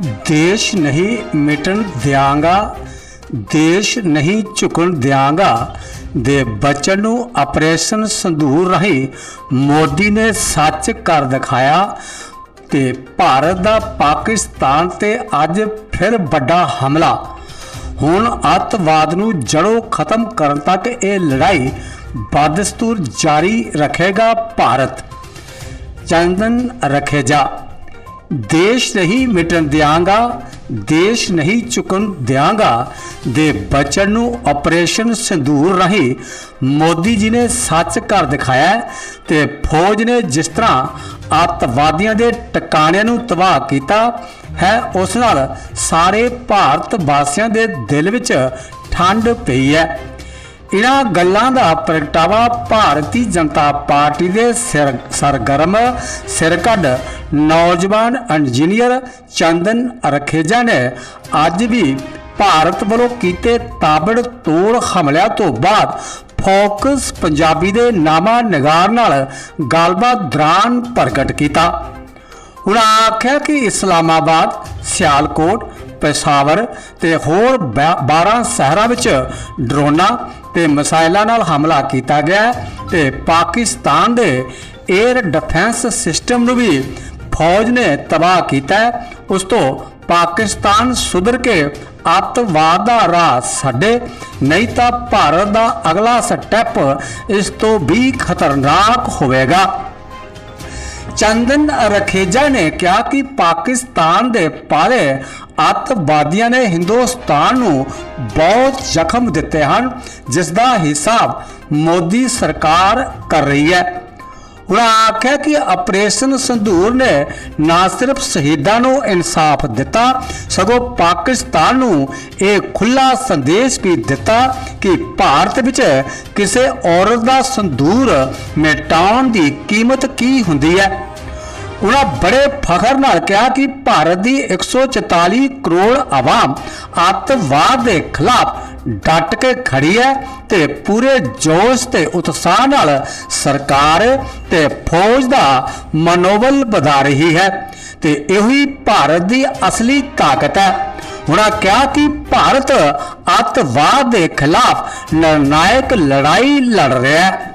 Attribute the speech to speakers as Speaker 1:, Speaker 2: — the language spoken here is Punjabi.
Speaker 1: ਦੇਸ਼ ਨਹੀਂ ਮਿਟਣ ਦਿਆਂਗਾ, ਦੇਸ਼ ਨਹੀਂ ਝੁਕਣ ਦਿਆਂਗਾ, ਦੇ ਬਚਨ ਨੂੰ ਆਪਰੇਸ਼ਨ ਸੰਧੂਰ ਰਾਹੀਂ ਮੋਦੀ ਨੇ ਸੱਚ ਕਰ ਦਿਖਾਇਆ ਤੇ ਭਾਰਤ ਦਾ ਪਾਕਿਸਤਾਨ ਤੇ ਅੱਜ ਫਿਰ ਵੱਡਾ ਹਮਲਾ। ਹੁਣ ਅੱਤਵਾਦ ਨੂੰ ਜੜੋਂ ਖਤਮ ਕਰਨ ਤੱਕ ਇਹ ਲੜਾਈ ਬਦਸਤੂਰ ਜਾਰੀ ਰੱਖੇਗਾ ਭਾਰਤ। ਚੰਦਨ ਰਖੇਜਾ। ਦੇਸ਼ ਨਹੀਂ ਮਿਟਣ ਦਿਆਂਗਾ, ਦੇਸ਼ ਨਹੀਂ ਚੁਕਣ ਦਿਆਂਗਾ, ਦੇ ਬਚਨ ਨੂੰ ਆਪਰੇਸ਼ਨ ਸਿੰਦੂਰ ਰਾਹੀਂ ਮੋਦੀ ਜੀ ਨੇ ਸੱਚ ਘਰ ਦਿਖਾਇਆ ਹੈ ਤੇ ਫੌਜ ਨੇ ਜਿਸ ਤਰ੍ਹਾਂ ਅੱਤਵਾਦੀਆਂ ਦੇ ਟਿਕਾਣਿਆਂ ਨੂੰ ਤਬਾਹ ਕੀਤਾ ਹੈ, ਉਸ ਨਾਲ ਸਾਰੇ ਭਾਰਤ ਵਾਸੀਆਂ ਦੇ ਦਿਲ ਵਿੱਚ ਠੰਡ ਪਈ ਹੈ। ਇਹਨਾਂ ਗੱਲਾਂ ਦਾ ਪ੍ਰਗਟਾਵਾ ਭਾਰਤੀ ਜਨਤਾ ਪਾਰਟੀ ਦੇ ਸਿਰ, ਸਰਗਰਮ, ਸਿਰਕੱਢ ਨੌਜਵਾਨ ਇੰਜੀਨੀਅਰ ਚੰਦਨ ਰਖੇਜਾ ਨੇ ਅੱਜ ਵੀ ਭਾਰਤ ਵੱਲੋਂ ਕੀਤੇ ਤਾਬੜ ਤੋੜ ਹਮਲਿਆਂ ਤੋਂ ਬਾਅਦ ਫੋਕਸ ਪੰਜਾਬੀ ਦੇ ਨਾਮਾ ਨਿਗਾਰ ਨਾਲ ਗੱਲਬਾਤ ਦੌਰਾਨ ਪ੍ਰਗਟ ਕੀਤਾ। ਉਹਨਾਂ ਆਖਿਆ ਕਿ ਇਸਲਾਮਾਬਾਦ, ਸਿਆਲਕੋਟ ਪੇਸ਼ਾਵਰ ਤੇ ਹੋਰ 12 ਸ਼ਹਿਰਾਂ ਵਿੱਚ ਡਰੋਨਾਂ ਤੇ ਮਿਸਾਈਲਾਂ ਨਾਲ ਹਮਲਾ ਕੀਤਾ ਗਿਆ ਹੈ ਤੇ ਪਾਕਿਸਤਾਨ ਦੇ 에ਅਰ ਡਿਫੈਂਸ ਸਿਸਟਮ ਨੂੰ ਵੀ ਫੌਜ ਨੇ ਤਬਾਹ ਕੀਤਾ ਉਸ ਤੋਂ ਪਾਕਿਸਤਾਨ ਸੁਧਰ ਕੇ ਅੱਤਵਾਦ ਦਾ ਰਾਹ ਛੱਡੇ ਨਹੀਂ ਤਾਂ ਭਾਰਤ ਦਾ ਅਗਲਾ ਸਟੈਪ ਇਸ ਤੋਂ ਵੀ ਖਤਰਨਾਕ ਹੋਵੇਗਾ। ਚੰਦਨ ਰਖੇਜਾ ਨੇ ਕਿਹਾ ਕਿ ਪਾਕਿਸਤਾਨ ਦੇ ਪਾਰੇ ਅੱਤਵਾਦੀਆਂ ਨੇ ਹਿੰਦੁਸਤਾਨ ਨੂੰ ਬਹੁਤ ਜ਼ਖਮ ਦਿੱਤੇ ਹਨ, ਜਿਸ ਦਾ ਹਿਸਾਬ ਮੋਦੀ ਸਰਕਾਰ ਕਰ ਰਹੀ ਹੈ। ਉਹਨਾਂ ਆਖਿਆ ਕਿ ਆਪਰੇਸ਼ਨ ਸੰਧੂਰ ਨੇ ਨਾ ਸਿਰਫ ਸ਼ਹੀਦਾਂ ਨੂੰ ਇਨਸਾਫ ਦਿੱਤਾ, ਸਗੋਂ ਪਾਕਿਸਤਾਨ ਨੂੰ ਇਹ ਖੁੱਲਾ ਸੰਦੇਸ਼ ਵੀ ਦਿੱਤਾ ਕਿ ਭਾਰਤ ਵਿੱਚ ਕਿਸੇ ਔਰਤ ਦਾ ਸੰਧੂਰ ਮਿਟਾਉਣ ਦੀ ਕੀਮਤ ਕੀ ਹੁੰਦੀ ਹੈ। ਉਹਨਾਂ ਬੜੇ ਫਖਰ ਨਾਲ ਕਿਹਾ ਕਿ ਭਾਰਤ ਦੀ 144 ਕਰੋੜ ਆਵਾਮ ਅੱਤਵਾਦ ਦੇ ਖਿਲਾਫ ਡਟ ਕੇ ਖੜੀ ਹੈ ਤੇ ਪੂਰੇ ਜੋਸ਼ ਤੇ ਉਤਸ਼ਾਹ ਨਾਲ ਸਰਕਾਰ ਤੇ ਫੌਜ ਦਾ ਮਨੋਬਲ ਵਧਾ ਰਹੀ ਹੈ ਤੇ ਇਹੋ ਭਾਰਤ ਦੀ ਅਸਲੀ ਤਾਕਤ ਹੈ। ਉਹਨਾਂ ਕਿਹਾ ਕਿ ਭਾਰਤ ਅੱਤਵਾਦ ਦੇ ਖਿਲਾਫ ਨਿਰਣਾਇਕ ਲੜਾਈ ਲੜ ਰਿਹਾ ਹੈ।